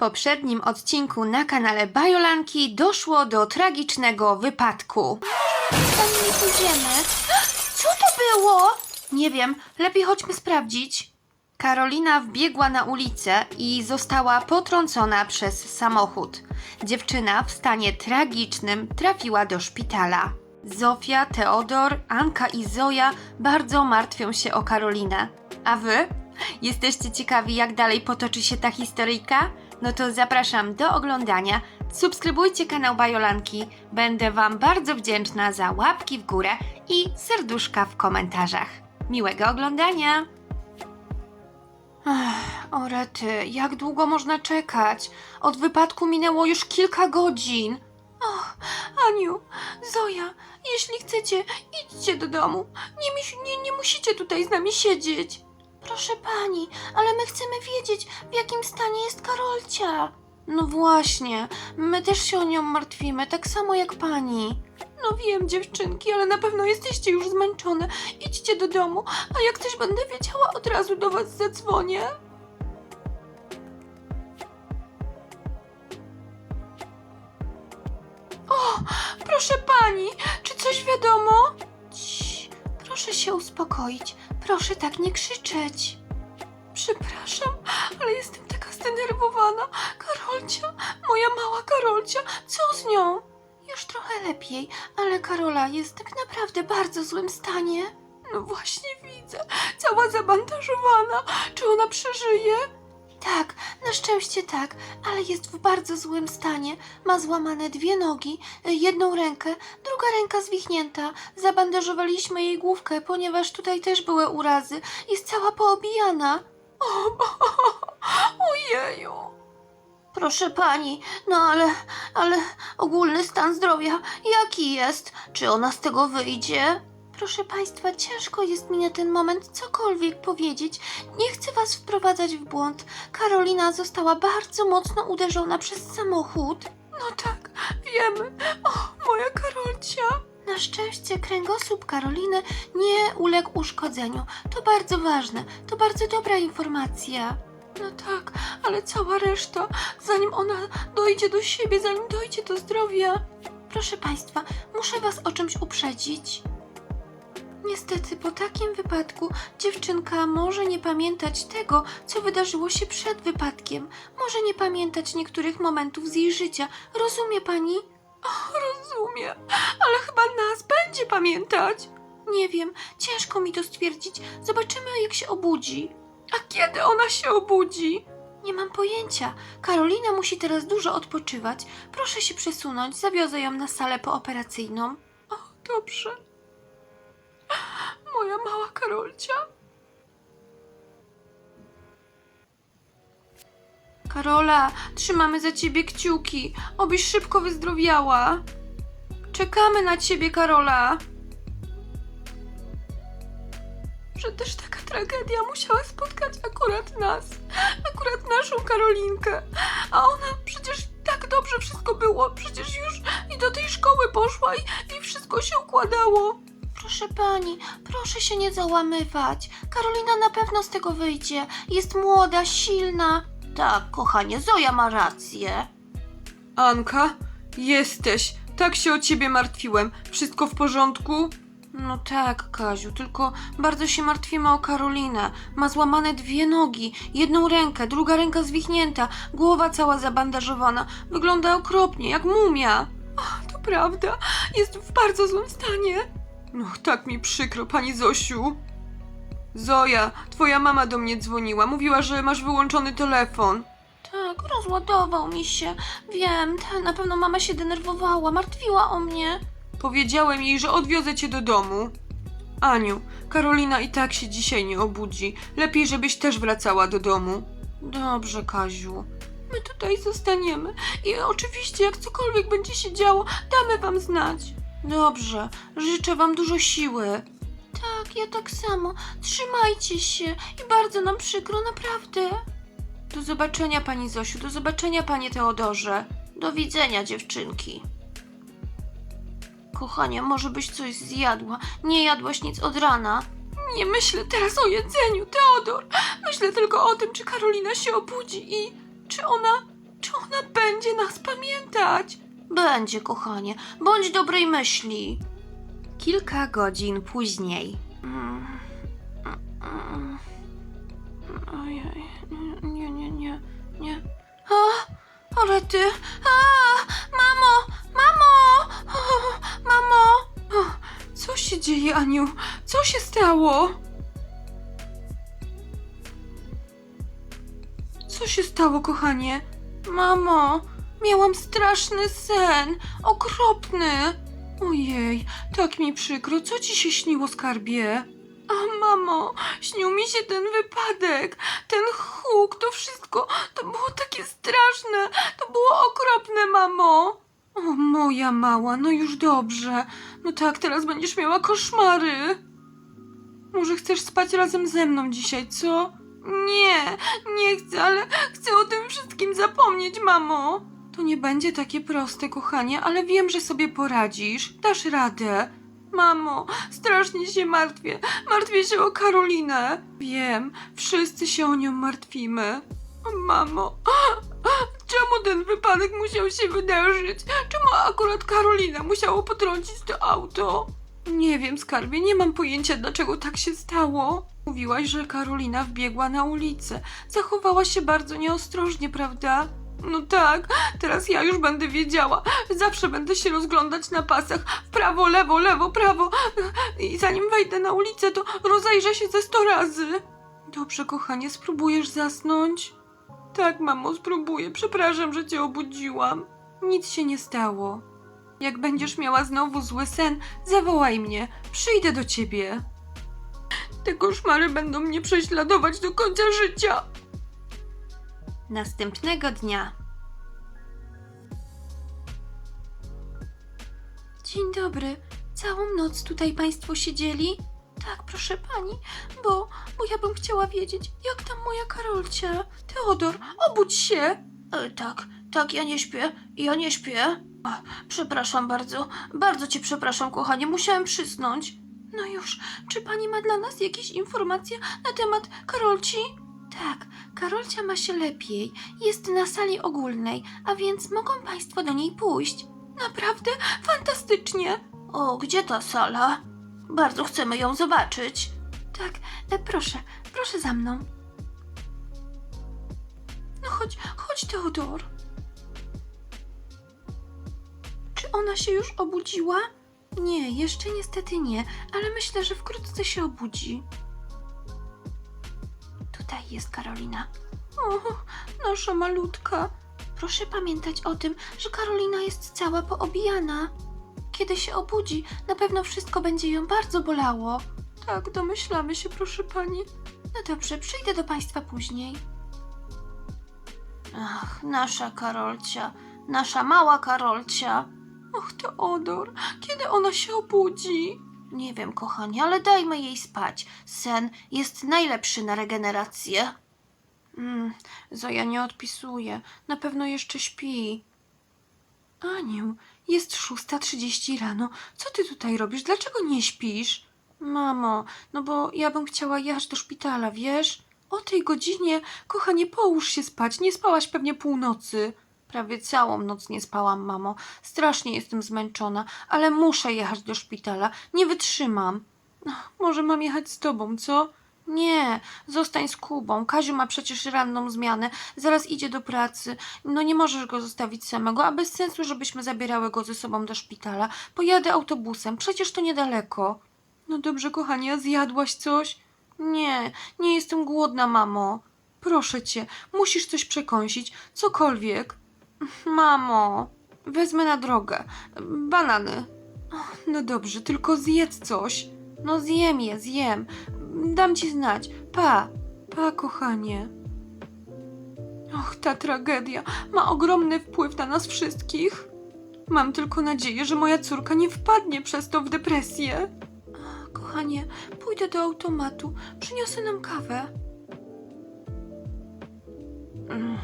poprzednim odcinku na kanale Bajolanki doszło do tragicznego wypadku. Tam nie pójdziemy. Co to było? Nie wiem, lepiej chodźmy sprawdzić. Karolina wbiegła na ulicę i została potrącona przez samochód. Dziewczyna w stanie tragicznym trafiła do szpitala. Zofia, Teodor, Anka i Zoja bardzo martwią się o Karolinę. A wy? Jesteście ciekawi, jak dalej potoczy się ta historyjka? No to zapraszam do oglądania. Subskrybujcie kanał Bajolanki. Będę Wam bardzo wdzięczna za łapki w górę i serduszka w komentarzach. Miłego oglądania! Ech, o jak długo można czekać? Od wypadku minęło już kilka godzin. Och, Aniu, Zoja, jeśli chcecie, idźcie do domu. Nie, nie, nie musicie tutaj z nami siedzieć. Proszę pani, ale my chcemy wiedzieć, w jakim stanie jest Karolcia. No właśnie, my też się o nią martwimy, tak samo jak pani. No wiem, dziewczynki, ale na pewno jesteście już zmęczone. Idźcie do domu, a jak coś będę wiedziała, od razu do was zadzwonię. O, proszę pani, czy coś wiadomo? Cii, proszę się uspokoić. Proszę tak nie krzyczeć. Przepraszam, ale jestem taka zdenerwowana. Karolcia, moja mała Karolcia, co z nią? Już trochę lepiej, ale Karola jest tak naprawdę bardzo złym stanie. No właśnie widzę, cała zabandażowana. Czy ona przeżyje? Tak, na szczęście tak, ale jest w bardzo złym stanie. Ma złamane dwie nogi, y, jedną rękę, druga ręka zwichnięta. Zabandażowaliśmy jej główkę, ponieważ tutaj też były urazy. Jest cała poobijana. O, ojeju. Proszę pani, no ale, ale ogólny stan zdrowia jaki jest? Czy ona z tego wyjdzie? Proszę państwa, ciężko jest mi na ten moment cokolwiek powiedzieć. Nie chcę was wprowadzać w błąd. Karolina została bardzo mocno uderzona przez samochód. No tak, wiemy. O, moja Karolcia. Na szczęście kręgosłup Karoliny nie uległ uszkodzeniu. To bardzo ważne, to bardzo dobra informacja. No tak, ale cała reszta, zanim ona dojdzie do siebie, zanim dojdzie do zdrowia. Proszę Państwa, muszę Was o czymś uprzedzić. Niestety, po takim wypadku dziewczynka może nie pamiętać tego, co wydarzyło się przed wypadkiem. Może nie pamiętać niektórych momentów z jej życia. Rozumie pani? O, rozumiem, ale chyba nas będzie pamiętać. Nie wiem, ciężko mi to stwierdzić. Zobaczymy, jak się obudzi. A kiedy ona się obudzi? Nie mam pojęcia. Karolina musi teraz dużo odpoczywać. Proszę się przesunąć, zawiozę ją na salę pooperacyjną. O, dobrze. Moja mała Karolcia. Karola, trzymamy za ciebie kciuki, obyś szybko wyzdrowiała. Czekamy na ciebie, Karola. Też taka tragedia musiała spotkać akurat nas, akurat naszą Karolinkę. A ona przecież tak dobrze wszystko było, przecież już i do tej szkoły poszła i, i wszystko się układało. Proszę pani, proszę się nie załamywać. Karolina na pewno z tego wyjdzie. Jest młoda, silna. Tak, kochanie, Zoja ma rację. Anka, jesteś. Tak się o ciebie martwiłem. Wszystko w porządku? No tak, Kaziu, tylko bardzo się martwimy o Karolinę. Ma złamane dwie nogi, jedną rękę, druga ręka zwichnięta, głowa cała zabandażowana. Wygląda okropnie, jak mumia. To prawda, jest w bardzo złym stanie. No, tak mi przykro, pani Zosiu. Zoja, twoja mama do mnie dzwoniła. Mówiła, że masz wyłączony telefon. Tak, rozładował mi się. Wiem, ta, na pewno mama się denerwowała, martwiła o mnie. Powiedziałem jej, że odwiozę cię do domu. Aniu, Karolina i tak się dzisiaj nie obudzi. Lepiej, żebyś też wracała do domu. Dobrze, Kaziu. My tutaj zostaniemy i oczywiście, jak cokolwiek będzie się działo, damy wam znać. Dobrze, życzę wam dużo siły. Tak, ja tak samo. Trzymajcie się i bardzo nam przykro, naprawdę. Do zobaczenia, pani Zosiu, do zobaczenia, panie Teodorze. Do widzenia, dziewczynki. Kochanie, może byś coś zjadła? Nie jadłaś nic od rana. Nie myślę teraz o jedzeniu, Teodor. Myślę tylko o tym, czy Karolina się obudzi i czy ona będzie nas pamiętać. Będzie, kochanie. Bądź dobrej myśli. Kilka godzin później. Mm, mm, Ojej, nie, nie, nie, nie. A, ale ty. A, mamo, mamo, o, mamo. O, co się dzieje, Aniu? Co się stało? Co się stało, kochanie? Mamo, miałam straszny sen. Okropny. Ojej, tak mi przykro. Co ci się śniło, skarbie? A mamo, śnił mi się ten wypadek, ten huk, to wszystko, to było takie straszne, to było okropne, mamo. O, moja mała, no już dobrze. No tak, teraz będziesz miała koszmary. Może chcesz spać razem ze mną dzisiaj, co? Nie, nie chcę, ale chcę o tym wszystkim zapomnieć, mamo. To nie będzie takie proste, kochanie, ale wiem, że sobie poradzisz. Dasz radę. Mamo, strasznie się martwię. Martwię się o Karolinę. Wiem, wszyscy się o nią martwimy. Mamo, czemu ten wypadek musiał się wydarzyć? Czemu akurat Karolina musiało potrącić to auto? Nie wiem, skarbie, nie mam pojęcia, dlaczego tak się stało. Mówiłaś, że Karolina wbiegła na ulicę. Zachowała się bardzo nieostrożnie, prawda? No tak, teraz ja już będę wiedziała. Zawsze będę się rozglądać na pasach. W prawo, lewo, lewo, prawo. I zanim wejdę na ulicę, to rozejrzę się ze sto razy. Dobrze, kochanie, spróbujesz zasnąć? Tak, mamo, spróbuję. Przepraszam, że cię obudziłam. Nic się nie stało. Jak będziesz miała znowu zły sen, zawołaj mnie. Przyjdę do ciebie. Te koszmary będą mnie prześladować do końca życia. Następnego dnia. Dzień dobry. Całą noc tutaj Państwo siedzieli? Tak, proszę pani, bo, bo ja bym chciała wiedzieć, jak tam moja Karolcia. Teodor, obudź się! E, tak, tak, ja nie śpię, ja nie śpię. Ach, przepraszam bardzo, bardzo cię przepraszam, kochanie, musiałem przysnąć. No już, czy pani ma dla nas jakieś informacje na temat Karolci? Tak, Karolcia ma się lepiej. Jest na sali ogólnej, a więc mogą Państwo do niej pójść. Naprawdę fantastycznie. O, gdzie ta sala? Bardzo chcemy ją zobaczyć. Tak, e, proszę, proszę za mną. No chodź, chodź, Teodor. Czy ona się już obudziła? Nie, jeszcze niestety nie, ale myślę, że wkrótce się obudzi. Tutaj jest Karolina. O, nasza malutka. Proszę pamiętać o tym, że Karolina jest cała poobijana. Kiedy się obudzi, na pewno wszystko będzie ją bardzo bolało. Tak, domyślamy się, proszę pani. No dobrze, przyjdę do państwa później. Ach, nasza Karolcia, nasza mała Karolcia. Och, Teodor, kiedy ona się obudzi? Nie wiem, kochanie, ale dajmy jej spać. Sen jest najlepszy na regenerację. Mm, Zoja nie odpisuje. Na pewno jeszcze śpi. Aniu, jest 6.30 rano. Co ty tutaj robisz? Dlaczego nie śpisz? Mamo, no bo ja bym chciała jechać do szpitala, wiesz? O tej godzinie, kochanie, połóż się spać. Nie spałaś pewnie północy. Prawie całą noc nie spałam, mamo. Strasznie jestem zmęczona, ale muszę jechać do szpitala. Nie wytrzymam. Może mam jechać z tobą, co? Nie, zostań z Kubą. Kaziu ma przecież ranną zmianę. Zaraz idzie do pracy. No nie możesz go zostawić samego, a bez sensu, żebyśmy zabierały go ze sobą do szpitala. Pojadę autobusem, przecież to niedaleko. No dobrze, kochanie, zjadłaś coś? Nie, nie jestem głodna, mamo. Proszę cię, musisz coś przekąsić, cokolwiek. Mamo, wezmę na drogę. Banany. No dobrze, tylko zjedz coś. No zjem je, zjem. Dam ci znać. Pa, pa, kochanie. Och, ta tragedia ma ogromny wpływ na nas wszystkich. Mam tylko nadzieję, że moja córka nie wpadnie przez to w depresję. Kochanie, pójdę do automatu. Przyniosę nam kawę. Mm,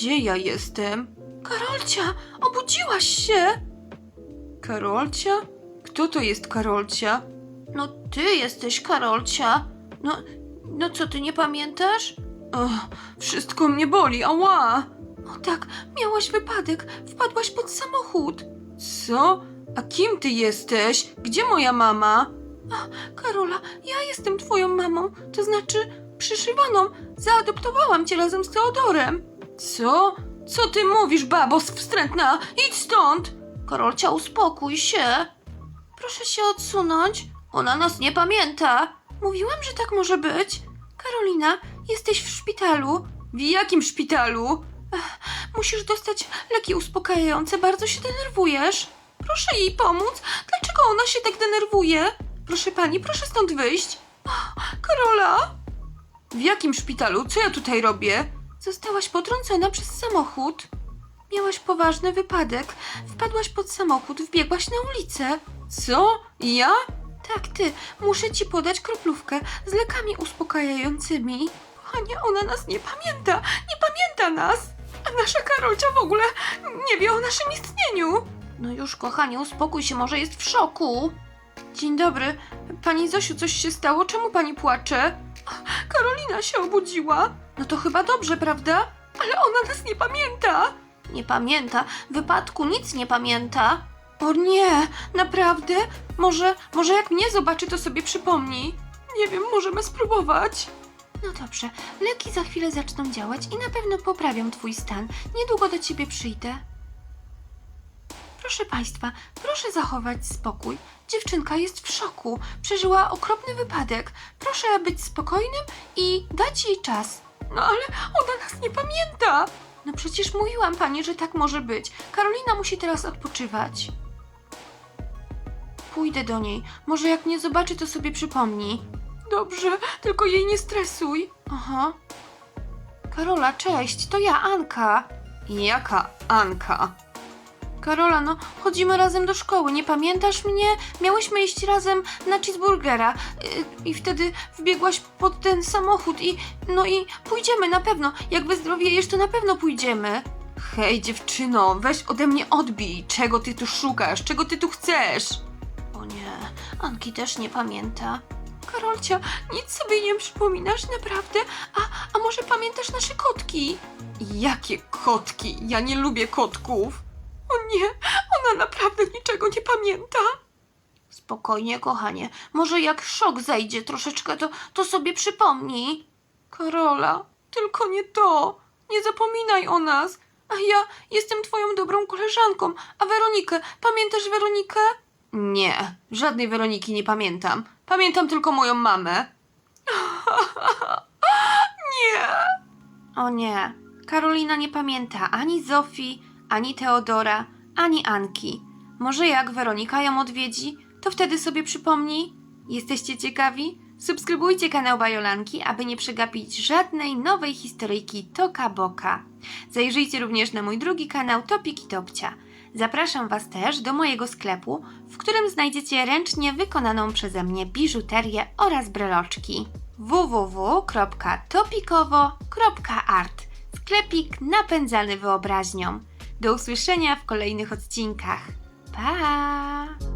Gdzie ja jestem? Karolcia, obudziłaś się! Karolcia? Kto to jest Karolcia? No ty jesteś Karolcia. No, no co, ty nie pamiętasz? Och, wszystko mnie boli, ała! O tak, miałaś wypadek, wpadłaś pod samochód. Co? A kim ty jesteś? Gdzie moja mama? A, Karola, ja jestem twoją mamą, to znaczy przyszywaną. Zaadoptowałam cię razem z Teodorem. Co? Co ty mówisz, babo wstrętna? Idź stąd! Karolcia, uspokój się. Proszę się odsunąć. Ona nas nie pamięta. Mówiłam, że tak może być. Karolina, jesteś w szpitalu. W jakim szpitalu? Musisz dostać leki uspokajające. Bardzo się denerwujesz. Proszę jej pomóc. Dlaczego ona się tak denerwuje? Proszę pani, proszę stąd wyjść. Karola! W jakim szpitalu? Co ja tutaj robię? Zostałaś potrącona przez samochód. Miałaś poważny wypadek. Wpadłaś pod samochód, wbiegłaś na ulicę. Co? Ja? Tak, ty. Muszę ci podać kroplówkę z lekami uspokajającymi. Kochanie, ona nas nie pamięta. Nie pamięta nas. A nasza Karolcia w ogóle nie wie o naszym istnieniu. No już, kochanie, uspokój się, może jest w szoku. Dzień dobry. Pani Zosiu, coś się stało? Czemu pani płacze? Karolina się obudziła. No to chyba dobrze, prawda? Ale ona nas nie pamięta. Nie pamięta. Wypadku nic nie pamięta. O nie, naprawdę? Może, może jak mnie zobaczy, to sobie przypomni. Nie wiem, możemy spróbować. No dobrze, leki za chwilę zaczną działać i na pewno poprawią twój stan. Niedługo do ciebie przyjdę. Proszę państwa, proszę zachować spokój. Dziewczynka jest w szoku. Przeżyła okropny wypadek. Proszę być spokojnym i dać jej czas. No ale ona nas nie pamięta. No przecież mówiłam pani, że tak może być. Karolina musi teraz odpoczywać. Pójdę do niej. Może jak mnie zobaczy, to sobie przypomni. Dobrze, tylko jej nie stresuj. Aha. Karola, cześć, to ja, Anka. Jaka Anka? Karola, no chodzimy razem do szkoły, nie pamiętasz mnie? Miałyśmy iść razem na cheeseburgera yy, i wtedy wbiegłaś pod ten samochód i no i pójdziemy na pewno. Jak wyzdrowiejesz, to na pewno pójdziemy. Hej dziewczyno, weź ode mnie odbij. Czego ty tu szukasz? Czego ty tu chcesz? O nie, Anki też nie pamięta. Karolcia, nic sobie nie przypominasz, naprawdę? A, a może pamiętasz nasze kotki? Jakie kotki? Ja nie lubię kotków. O nie, ona naprawdę niczego nie pamięta. Spokojnie, kochanie. Może jak szok zejdzie troszeczkę, to, to sobie przypomnij. Karola, tylko nie to. Nie zapominaj o nas. A ja jestem twoją dobrą koleżanką. A Weronikę, pamiętasz Weronikę? Nie, żadnej Weroniki nie pamiętam. Pamiętam tylko moją mamę. nie. O nie, Karolina nie pamięta ani Zofii, ani Teodora, ani Anki. Może jak Weronika ją odwiedzi, to wtedy sobie przypomni? Jesteście ciekawi? Subskrybujcie kanał Bajolanki, aby nie przegapić żadnej nowej historyjki Toka Boka. Zajrzyjcie również na mój drugi kanał Topiki Topcia. Zapraszam Was też do mojego sklepu, w którym znajdziecie ręcznie wykonaną przeze mnie biżuterię oraz breloczki. www.topikowo.art Sklepik napędzany wyobraźnią. Do usłyszenia w kolejnych odcinkach. Pa!